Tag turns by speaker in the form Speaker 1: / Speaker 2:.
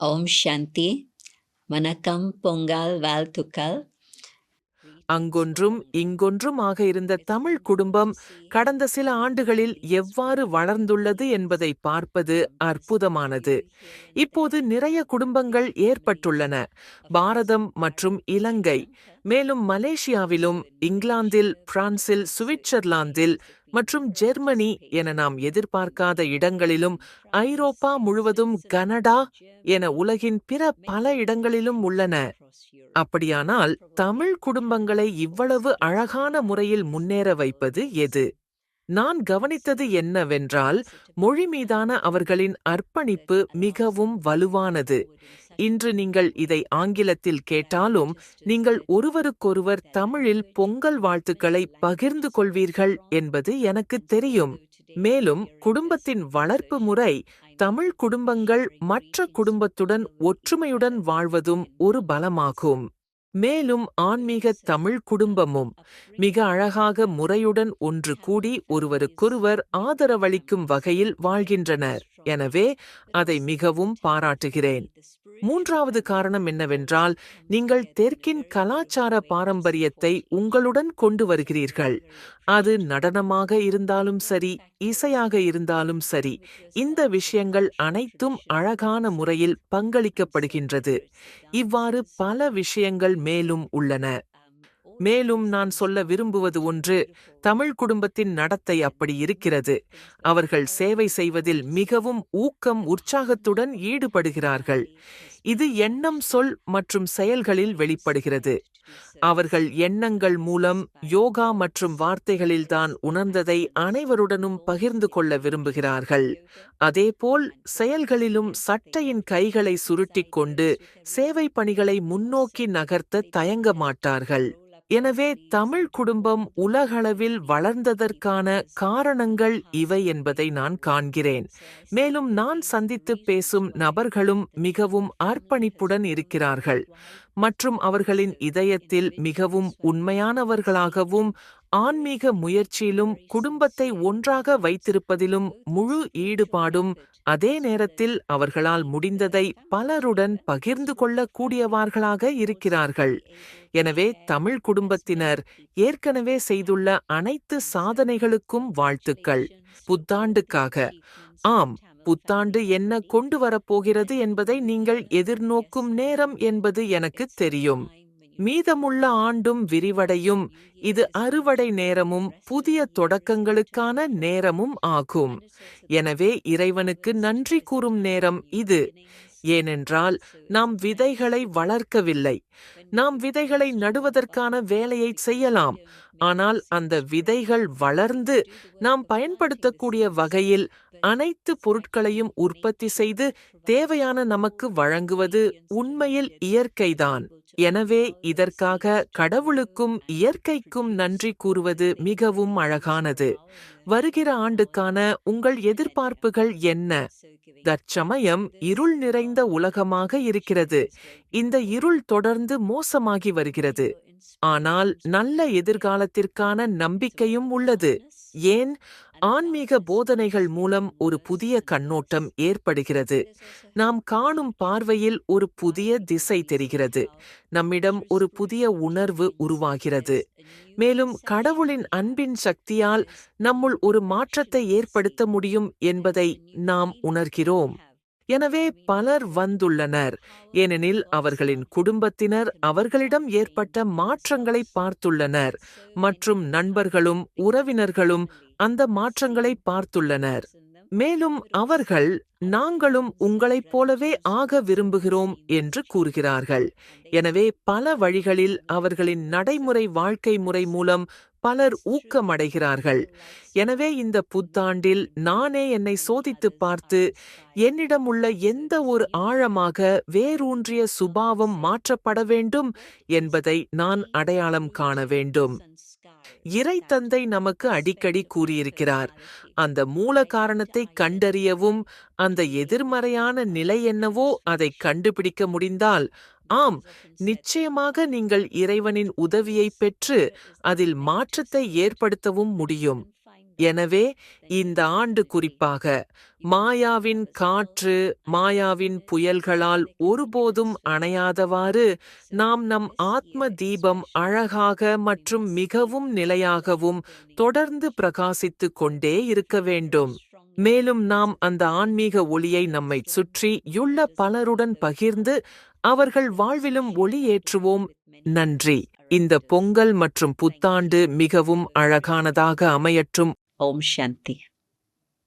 Speaker 1: ஓம் சாந்தி வணக்கம் பொங்கல் வாழ்த்துக்கள்
Speaker 2: அங்கொன்றும் இங்கொன்றும் ஆக இருந்த தமிழ் குடும்பம் கடந்த சில ஆண்டுகளில் எவ்வாறு வளர்ந்துள்ளது என்பதை பார்ப்பது அற்புதமானது. இப்போது நிறைய குடும்பங்கள் ஏற்பட்டுள்ளன. பாரதம் மற்றும் இலங்கை மேலும் மலேசியாவிலும் இங்கிலாந்தில் பிரான்சில் சுவிட்சர்லாந்தில் மற்றும் ஜெர்மனி என நாம் எதிர்பார்க்காத இடங்களிலும் ஐரோப்பா முழுவதும் கனடா என உலகின் பிற பல இடங்களிலும் உள்ளன. அப்படியானால் தமிழ் குடும்பங்களை இவ்வளவு அழகான முறையில் முன்னேற வைப்பது எது? நான் கவனித்தது என்னவென்றால் மொழி மீதான அவர்களின் அர்ப்பணிப்பு மிகவும் வலுவானது. இன்று நீங்கள் இதை ஆங்கிலத்தில் கேட்டாலும் நீங்கள் ஒருவருக்கொருவர் தமிழில் பொங்கல் வாழ்த்துக்களை பகிர்ந்து கொள்வீர்கள் என்பது எனக்கு தெரியும். மேலும் குடும்பத்தின் வளர்ப்பு முறை தமிழ் குடும்பங்கள் மற்ற குடும்பத்துடன் ஒற்றுமையுடன் வாழ்வதும் ஒரு பலமாகும். மேலும் ஆன்மீக தமிழ் குடும்பமும் மிக அழகாக முறையுடன் ஒன்று கூடி ஒருவருக்கொருவர் ஆதரவளிக்கும் வகையில் வாழ்கின்றனர். எனவே அதை மிகவும் பாராட்டுகிறேன். மூன்றாவது காரணம் என்னவென்றால் நீங்கள் தெற்கின் கலாச்சார பாரம்பரியத்தை உங்களுடன் கொண்டு வருகிறீர்கள். அது நடனமாக இருந்தாலும் சரி இசையாக இருந்தாலும் சரி இந்த விஷயங்கள் அனைத்தும் அழகான முறையில் பங்களிக்கப்படுகின்றது. இவ்வாறு பல விஷயங்கள் மேலும் உள்ளன. மேலும் நான் சொல்ல விரும்புவது ஒன்று தமிழ் குடும்பத்தின் நடத்தை அப்படி இருக்கிறது. அவர்கள் சேவை செய்வதில் மிகவும் ஊக்கம் உற்சாகத்துடன் ஈடுபடுகிறார்கள். இது எண்ணம் சொல் மற்றும் செயல்களில் வெளிப்படுகிறது. அவர்கள் எண்ணங்கள் மூலம் யோகா மற்றும் வார்த்தைகளில்தான் உணர்ந்ததை அனைவருடனும் பகிர்ந்து கொள்ள விரும்புகிறார்கள். அதேபோல் செயல்களிலும் சட்டையின் கைகளை சுருட்டிக் கொண்டு சேவை பணிகளை முன்னோக்கி நகர்த்த தயங்க மாட்டார்கள். எனவே தமிழ் குடும்பம் உலகளவில் வளர்ந்ததற்கான காரணங்கள் இவை என்பதை நான் காண்கிறேன். மேலும் நான் சந்தித்து பேசும் நபர்களும் மிகவும் அர்ப்பணிப்புடன் இருக்கிறார்கள். மற்றும் அவர்களின் இதயத்தில் மிகவும் உண்மையானவர்களாகவும் ஆன்மீக முயற்சியிலும் குடும்பத்தை ஒன்றாக வைத்திருப்பதிலும் முழு ஈடுபாடும் அதே நேரத்தில் அவர்களால் முடிந்ததை பலருடன் பகிர்ந்து கொள்ளக்கூடியவார்களாக இருக்கிறார்கள். எனவே தமிழ் குடும்பத்தினர் ஏற்கனவே செய்துள்ள அனைத்து சாதனைகளுக்கும் வாழ்த்துக்கள். புத்தாண்டுக்காக. ஆம் புத்தாண்டு என்ன கொண்டு வரப்போகிறது என்பதை நீங்கள் எதிர்நோக்கும் நேரம் என்பது எனக்கு தெரியும். மீதமுள்ள ஆண்டும் விரிவடையும். இது அறுவடை நேரமும் புதிய தொடக்கங்களுக்கான நேரமும் ஆகும். எனவே இறைவனுக்கு நன்றி கூறும் நேரம் இது. ஏனென்றால் நாம் விதைகளை வளர்க்கவில்லை. நாம் விதைகளை நடுவதற்கான வேலையை செய்யலாம். ஆனால் அந்த விதைகள் வளர்ந்து நாம் பயன்படுத்தக்கூடிய வகையில் அனைத்து பொருட்களையும் உற்பத்தி செய்து தேவையான நமக்கு வழங்குவது உண்மையில் இயற்கைதான். எனவே இதற்காக கடவுளுக்கும் இயற்கைக்கும் நன்றி கூறுவது மிகவும் அழகானது. வருகிற ஆண்டுக்கான உங்கள் எதிர்பார்ப்புகள் என்ன? தற்சமயம் இருள் நிறைந்த உலகமாக இருக்கிறது. இந்த இருள் தொடர்ந்து மோசமாகி வருகிறது. ஆனால் நல்ல எதிர்காலத்திற்கான நம்பிக்கையும் உள்ளது. ஏன்? ஆன்மீக போதனைகள் மூலம் ஒரு புதிய கண்ணோட்டம் ஏற்படுகிறது. நாம் காணும் பார்வையில் ஒரு புதிய திசை தெரிகிறது. நம்மிடம் ஒரு புதிய உணர்வு உருவாகிறது. மேலும் கடவுளின் அன்பின் சக்தியால் நம்முள் ஒரு மாற்றத்தை ஏற்படுத்த முடியும் என்பதை நாம் உணர்கிறோம். எனவே பலர் வந்துள்ளனர். ஏனெனில் அவர்களின் குடும்பத்தினர் அவர்களிடம் ஏற்பட்ட மாற்றங்களை பார்த்துள்ளனர். மற்றும் நண்பர்களும் உறவினர்களும் அந்த மாற்றங்களை பார்த்துள்ளனர். மேலும் அவர்கள் நாங்களும் உங்களைப் போலவே ஆக விரும்புகிறோம் என்று கூறுகிறார்கள். எனவே பல வழிகளில் அவர்களின் நடைமுறை வாழ்க்கை முறை மூலம் பலர் ஊக்கமடைகிறார்கள். எனவே இந்த புத்தாண்டில் நானே என்னை சோதித்து பார்த்து என்னிடம் உள்ள எந்த ஒரு ஆழமாக வேரூன்றிய சுபாவம் மாற்றப்பட வேண்டும் என்பதை நான் அடையாளம் காண வேண்டும். இறை தந்தை நமக்கு அடிக்கடி கூறியிருக்கிறார். அந்த மூல காரணத்தை கண்டறியவும் அந்த எதிர்மறையான நிலை என்னவோ அதை கண்டுபிடிக்க முடிந்தால் ஆம் நிச்சயமாக நீங்கள் இறைவனின் உதவியை பெற்று அதில் மாற்றத்தை ஏற்படுத்தவும் முடியும். எனவே இந்த ஆண்டு குறிப்பாக மாயாவின் காற்று மாயாவின் புயல்களால் ஒருபோதும் அணையாதவாறு நாம் நம் ஆத்ம தீபம் அழகாக மற்றும் மிகவும் நிலையாகவும் தொடர்ந்து பிரகாசித்துக் கொண்டே இருக்க வேண்டும். மேலும் நாம் அந்த ஆன்மீக ஒளியை நம்மைச் சுற்றியுள்ள பலருடன் பகிர்ந்து அவர்கள் வாழ்விலும் ஒளி ஏற்றுவோம் நன்றி. இந்த பொங்கல் மற்றும் புத்தாண்டு மிகவும் அழகானதாக அமையற்றும்
Speaker 1: ஓம் சாந்தி